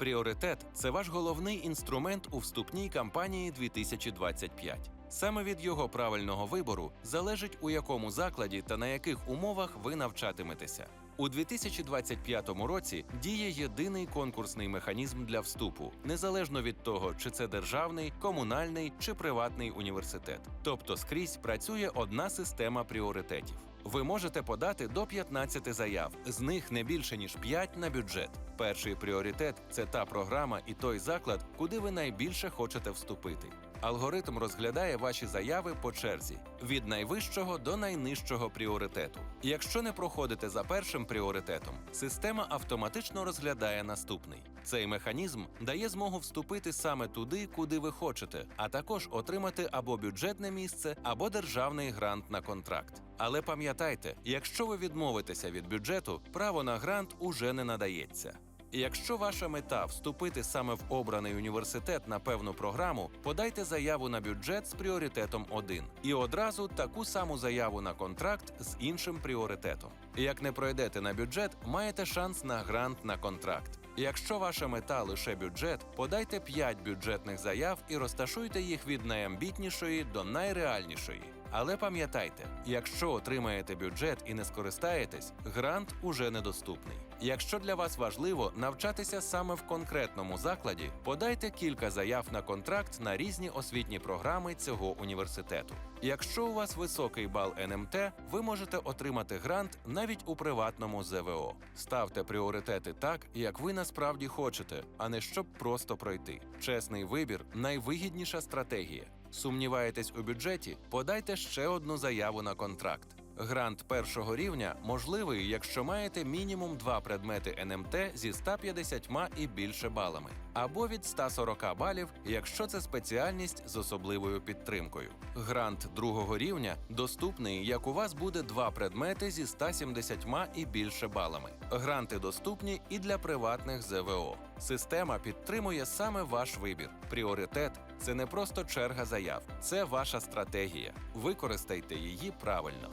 Пріоритет це ваш головний інструмент у вступній кампанії 2025. Саме від його правильного вибору залежить у якому закладі та на яких умовах ви навчатиметеся. У 2025 році діє єдиний конкурсний механізм для вступу, незалежно від того, чи це державний, комунальний чи приватний університет. Тобто скрізь працює одна система пріоритетів. Ви можете подати до 15 заяв, з них не більше ніж 5 на бюджет. Перший пріоритет це та програма і той заклад, куди ви найбільше хочете вступити. Алгоритм розглядає ваші заяви по черзі від найвищого до найнижчого пріоритету. Якщо не проходите за першим пріоритетом, система автоматично розглядає наступний. Цей механізм дає змогу вступити саме туди, куди ви хочете, а також отримати або бюджетне місце, або державний грант на контракт. Але пам'ятайте, якщо ви відмовитеся від бюджету, право на грант уже не надається. Якщо ваша мета вступити саме в обраний університет на певну програму, подайте заяву на бюджет з пріоритетом 1 і одразу таку саму заяву на контракт з іншим пріоритетом. Як не пройдете на бюджет, маєте шанс на грант на контракт. Якщо ваша мета лише бюджет, подайте 5 бюджетних заяв і розташуйте їх від найамбітнішої до найреальнішої. Але пам'ятайте, якщо отримаєте бюджет і не скористаєтесь, грант уже недоступний. Якщо для вас важливо навчатися саме в конкретному закладі, подайте кілька заяв на контракт на різні освітні програми цього університету. Якщо у вас високий бал НМТ, ви можете отримати грант навіть у приватному ЗВО. Ставте пріоритети так, як ви насправді хочете, а не щоб просто пройти. Чесний вибір найвигідніша стратегія. Сумніваєтесь у бюджеті? Подайте ще одну заяву на контракт. Грант першого рівня можливий, якщо маєте мінімум два предмети НМТ зі 150 і більше балами, або від 140 балів, якщо це спеціальність з особливою підтримкою. Грант другого рівня доступний, як у вас буде два предмети зі 170 і більше балами. Гранти доступні і для приватних ЗВО. Система підтримує саме ваш вибір. Пріоритет це не просто черга заяв, це ваша стратегія. Використайте її правильно.